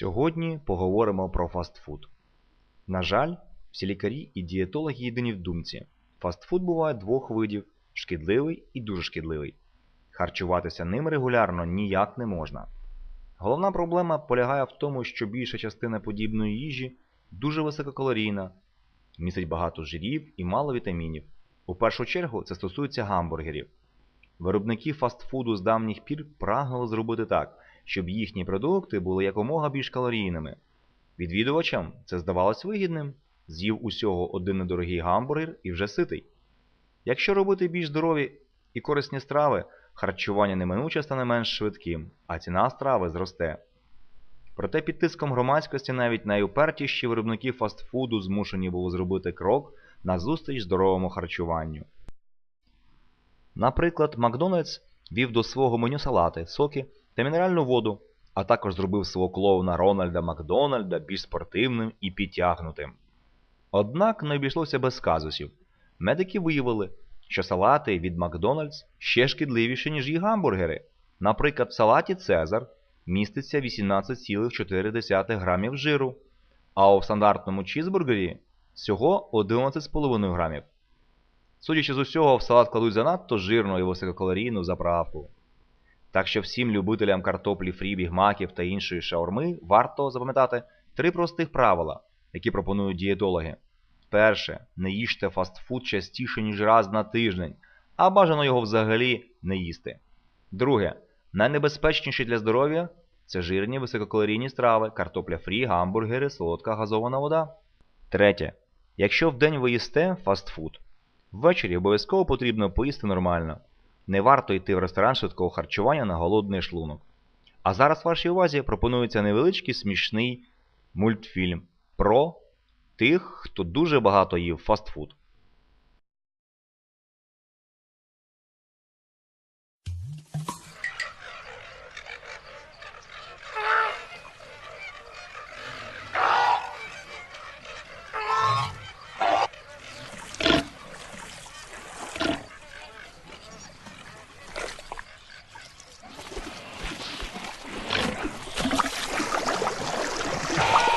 Сьогодні поговоримо про фастфуд. На жаль, всі лікарі і дієтологи єдині в думці. Фастфуд буває двох видів шкідливий і дуже шкідливий. Харчуватися ним регулярно ніяк не можна. Головна проблема полягає в тому, що більша частина подібної їжі дуже висококалорійна, містить багато жирів і мало вітамінів. У першу чергу це стосується гамбургерів. Виробники фастфуду з давніх пір прагнули зробити так, щоб їхні продукти були якомога більш калорійними. Відвідувачам це здавалось вигідним, з'їв усього один недорогий гамбургер і вже ситий. Якщо робити більш здорові і корисні страви, харчування неминуче стане менш швидким, а ціна страви зросте. Проте під тиском громадськості навіть найупертіші виробники фастфуду змушені були зробити крок назустріч здоровому харчуванню. Наприклад, Макдональдс вів до свого меню салати, соки та мінеральну воду, а також зробив свого клоуна Рональда Макдональда більш спортивним і підтягнутим. Однак не обійшлося без казусів. Медики виявили, що салати від Макдональдс ще шкідливіші, ніж їх гамбургери. Наприклад, в салаті Цезар міститься 18,4 грамів жиру, а у стандартному чізбургері всього 11,5 грамів. Судячи з усього, в салат кладуть занадто жирну і висококалорійну заправку. Так що всім любителям картоплі фрі, бігмаків та іншої шаурми варто запам'ятати три простих правила, які пропонують дієтологи. Перше, не їжте фастфуд частіше, ніж раз на тиждень, а бажано його взагалі не їсти. Друге, найнебезпечніші для здоров'я це жирні висококалорійні страви, картопля фрі, гамбургери, солодка газована вода. Третє, якщо вдень ви їсте фастфуд, ввечері обов'язково потрібно поїсти нормально. Не варто йти в ресторан швидкого харчування на голодний шлунок. А зараз вашій увазі пропонується невеличкий смішний мультфільм про тих, хто дуже багато їв фастфуд. Thank.